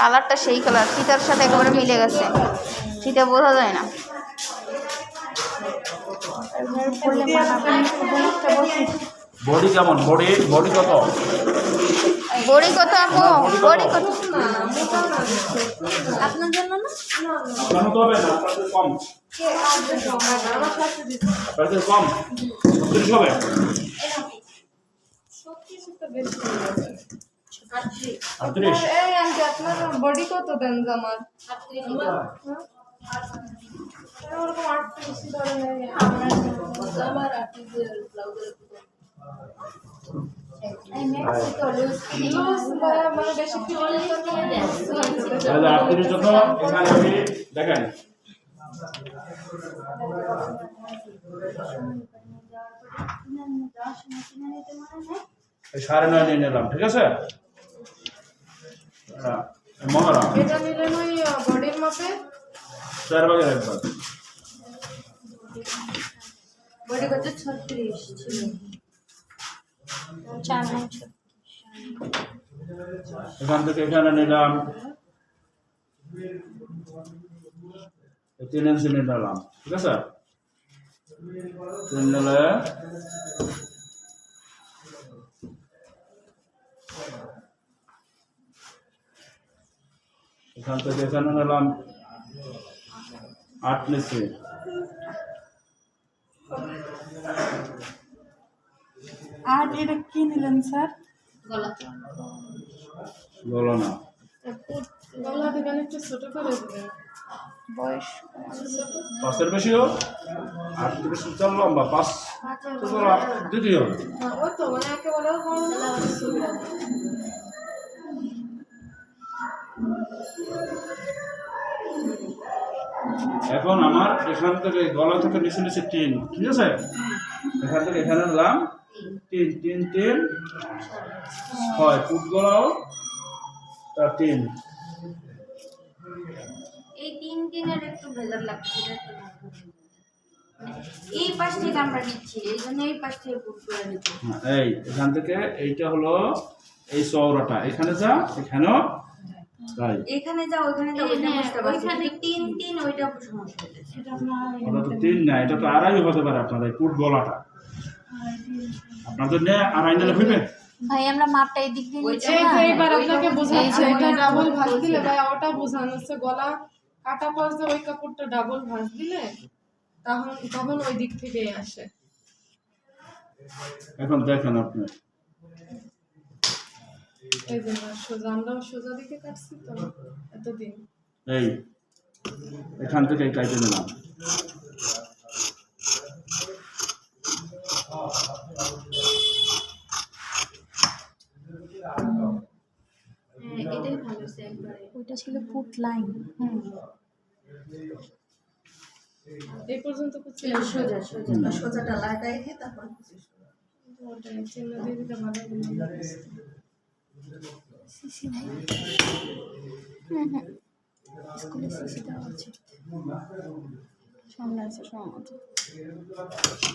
কালারটা সেই কালার। ফিতার সাথে একেবারে মিলে গেছে। ফিতে বোঝা যায় না। বডি কেমন? বডি বডি কত? বড়ি কত আপু? বড়ি কত? আপনার জন্য না কেন তো হবে না? আপনাদের কম। আপনাদের কম? হবে আটত্রিশ এই আন্টি আপনার বডি কত দেন জামার ওরকম আটত্রিশ ধরনের জামার আটত্রিশ লুজ মানে দেখেন সাড়ে নয় নিয়ে নিলাম ঠিক আছে? হ্যাঁ, মহারাম এটা নিলেন ওই বডির মাপে? চার ভাগের একবার বড়ি কত? ছত্রিশ ছিল। চার নয় এখান থেকে এখানে নিলাম। তিন ইঞ্চি নিয়ে নিলাম ঠিক আছে? তিন নিলে এখান থেকে এখানে নিলাম আট নিচে। আর এটা কি নিলেন স্যার? বলো না। গলা একটু ছোট করে দিবেন। বয়স পাঁচের বেশিও আট থেকে চার লম্বা পাঁচ দিতেই হবে। তো মানে একেবারে বড় না। এখন আমার এখান থেকে গলা থেকে নিচে নিচে তিন ঠিক আছে? এখান থেকে এখানে নিলাম তিন তিন তিন ছয় ফুট গলাও তার তিন। এই তিন একটু ভেজাল লাগছে এই পাশ থেকে আমরা নিচ্ছি এই জন্য এই পাশ থেকে বুক করে নিচ্ছি। হ্যাঁ, এই এখান থেকে এইটা হলো এই চওড়াটা। এখানে যা এখানেও এখানে যা ওইখানে যা ওইটা বুঝতে পারছি তিন তিন ওইটা সমস্যা ওটা তো তিন না এটা তো আড়াই হতে পারে আপনার এই ফুট গলাটা। আপনাদের নিয়ে আড়াই নিলে হইবে? ভাই আমরা মাপটা এই দিক দিয়ে নিচ্ছি এই না? যে এইবার আপনাকে বোঝাচ্ছে এটা ডাবল ভাঁজ দিলে ভাই ওটা বোঝানো হচ্ছে গলা কাটা পাশ দিয়ে ওই কাপড়টা ডাবল ভাঁজ দিলে তখন তখন ওই দিক থেকেই আসে। এখন দেখেন আপনি এই যে সোজা আমরা সোজা দিকে কাটছি তো এতদিন। এই এখান থেকে এই নিলাম হ্যাঁ এটাই ভালো ওইটা ছিল ফুট লাইন এই পর্যন্ত কুচি সোজা সোজা সোজাটা লাগাই তারপর ওটাই চিহ্ন দিয়ে দিতে ভালো হলো। সিসি নাই হুম হুম স্কুলে সিসি দেওয়া আছে সামনে আছে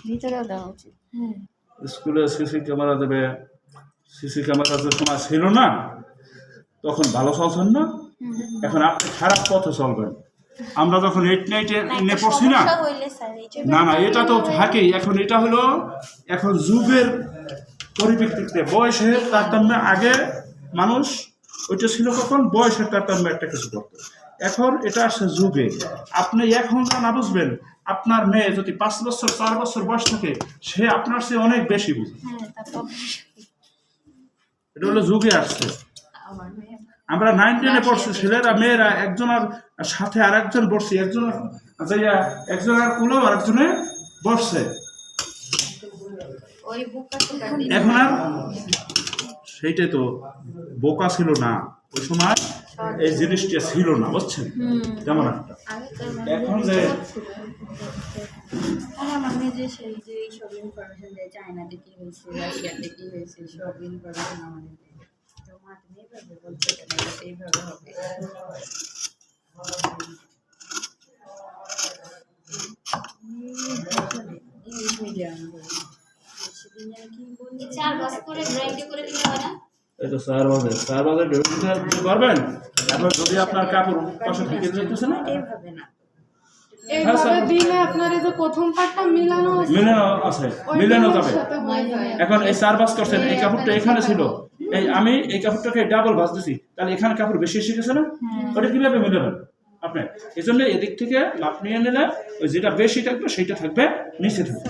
ভিতরেও দেওয়া উচিত। হ্যাঁ। স্কুলে সিসি ক্যামেরা দেবে। সিসি ক্যামেরা সময় ছিল না। তখন ভালো চলছেন না? এখন আপনি খারাপ পথে চলবেন আমরা যখন এইট নাইটে নে পড়ছি না? না না এটা তো থাকেই। এখন এটা হলো এখন যুগের পরিপ্রেক্ষিতে বয়সের তারতম্যে আগে মানুষ ওইটা ছিল কখন? বয়সের তারতম্যে একটা কিছু করতো। এখন এটা আসছে যুগে। আপনি এখন যা না বুঝবেন আপনার মেয়ে যদি পাঁচ বছর চার বছর বয়স থাকে সে আপনার চেয়ে অনেক বেশি বুঝে। হ্যাঁ এটা হলো যুগে আসছে। আমরা নাইন টেনে পড়ছি ছেলেরা মেয়েরা একজনের সাথে আর একজন বসছি একজন যাইয়া একজন আর কুলো আর একজনে বসছে ওই বুকটা সুন্দর দিন এখন আর সেইটাই তো বোকা ছিল না ওই সময় এই জিনিসটা ছিল না বুঝছেন যেমন একটা এখন যে এইভাবে চার বছর করে গ্রাইন্ড করে দিলে হয় না? এই তো চার বাজে চার বাজে ঢেউ দিতে দিতে পারবেন? এখন যদি আপনার কাপড় পাশে থেকে যেতেছে না এইভাবে না? এইভাবে স্যার। দিলে আপনার এই যে প্রথম পার্টটা মিলানো আছে। মিলানো আছে মিলানো যাবে। সাথে হয়ে যায়। এখন এই চার বাস করছেন এই কাপড়টা এখানে ছিল। এই আমি এই কাপড়টাকে ডাবল বাস দিছি তাহলে এখানে কাপড় বেশি এসে গেছে না? ওটা কীভাবে মিলাবেন আপনি? এই জন্য এদিক থেকে মাপ নিয়ে নিলে ওই যেটা বেশি থাকবে সেইটা থাকবে নিচে থাকবে।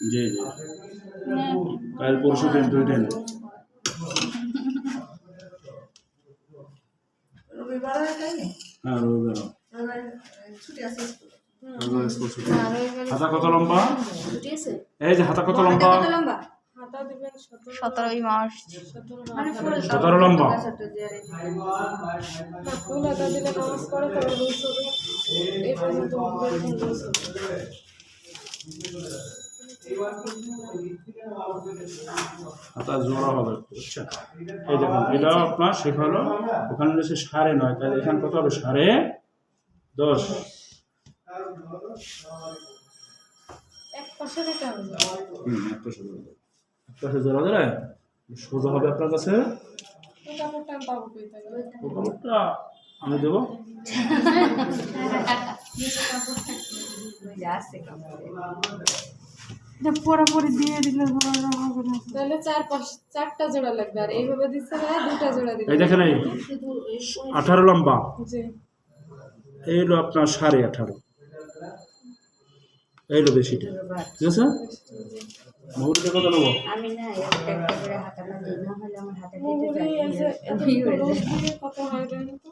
জি জি। কাল পরশু দিন দুই দিন। হ্যাঁ রবিবার। রবিবার স্কুল। ছুটি। হাতা কত লম্বা? এই যে হাতা কত লম্বা? সতেরো। সতেরোই মার্চ। সতেরো মানে ফুল। সতেরো লম্বা? ছোট যে আর এই পর্যন্ত হাতা জোড়া হবে বুঝছেন এই দেখুন এটা আপনার শেখালো ওখানে রয়েছে সাড়ে নয় তাহলে এখানে কত হবে? সাড়ে দশ। জোড়া সোজা হবে আপনার কাছে? আমি কাপড়টা দেবো। আছে কাপড়ে পুরোপুরি দিয়ে দিলে হবে না তাহলে চার পাঁচ চারটা জোড়া লাগবে আর এইভাবে দিচ্ছে না দুটা জোড়া দিতে এই দেখেন এই আঠারো লম্বা। জি। এই হলো আপনার সাড়ে আঠারো। এই হলো বেশিটা। ঠিক আছে? কত নেব? আমি না একটা একটা করে হাতাটা দিই না হলে আমার হাতে দিতে চাই দিয়ে কত হয় জানেন তো?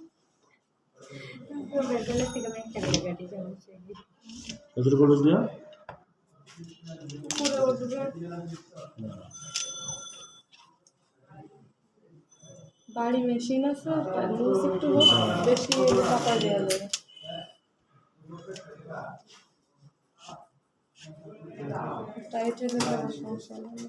করবে গেলে থেকে আমি একটা করে কাটি যাব কত করে দেওয়া উঠবে। বাড়ি মেশিন আছে, তার লুজ একটু হোক, বেশি টাকা দেওয়া যাবে। টাইট সমস্যা গেলে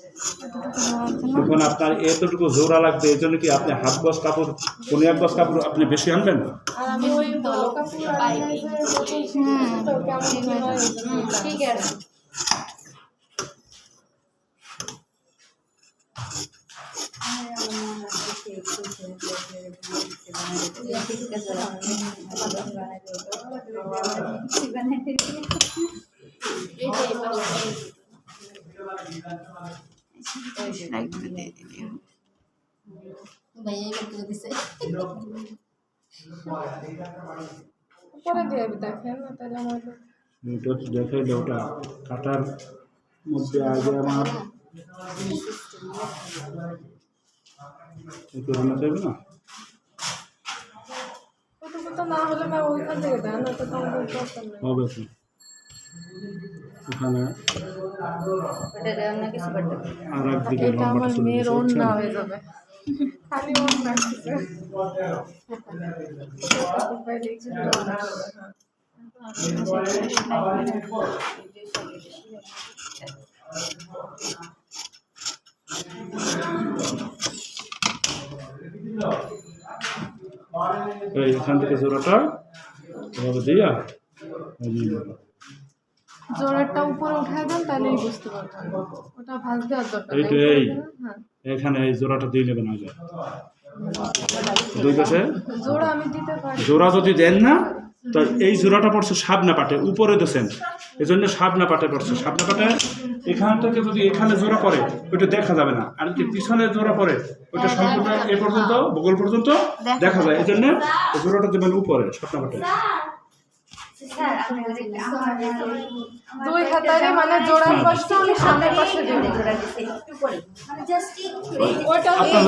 এখন আপনার এতটুকু জোড়া লাগবে এই জন্য কি আপনি হাত গজ কাপড় কোনো এক গজ কাপড় আপনি বেশি আনবেন? হয় ঠিক আছে। একটু দিয়ে দেখেন না তাহলে আমার তো এটা দেখাইলে ওটা কাটার মধ্যে আগে আমার এই করোনা চাইবে না না হলে ভাই ওইখান থেকে দেন না তো কম বলতে পারতাম না হবে তো এখান থেকে জোড়াটা এভাবে দিয়া। এই নিয়ে নেব। জোড়াটা উপরে উঠায় দেন তাহলেই বুঝতে পারবেন। ওটা ভাঁজ দেওয়ার দরকার এই তো এই। হ্যাঁ। এখানে এই জোড়াটা দিয়ে নেবেন আগে দুই পাশে? জোড়া আমি দিতে পারি। জোড়া যদি দেন না তো এই জোড়াটা পড়ছে সাবনা পাটে উপরে দেছেন। এই জন্য সাবনা পাটে পড়ছে। সাবনা পাটে এখান থেকে যদি এখানে জোড়া পড়ে ওইটা দেখা যাবে না। আর যদি পিছনে জোড়া পড়ে ওইটা সম্পূর্ণ এ পর্যন্ত বগল পর্যন্ত দেখা যায়। এই জন্য জোড়াটা দেবেন উপরে সাবনা পাটে স্যার আপনি দেখলে আমার দুই। হাতারে মানে জোড়ার পাশটা আমি সামনের পাশে জোড়া দিতে একটু পরে। মানে জাস্ট ওইটা আপনার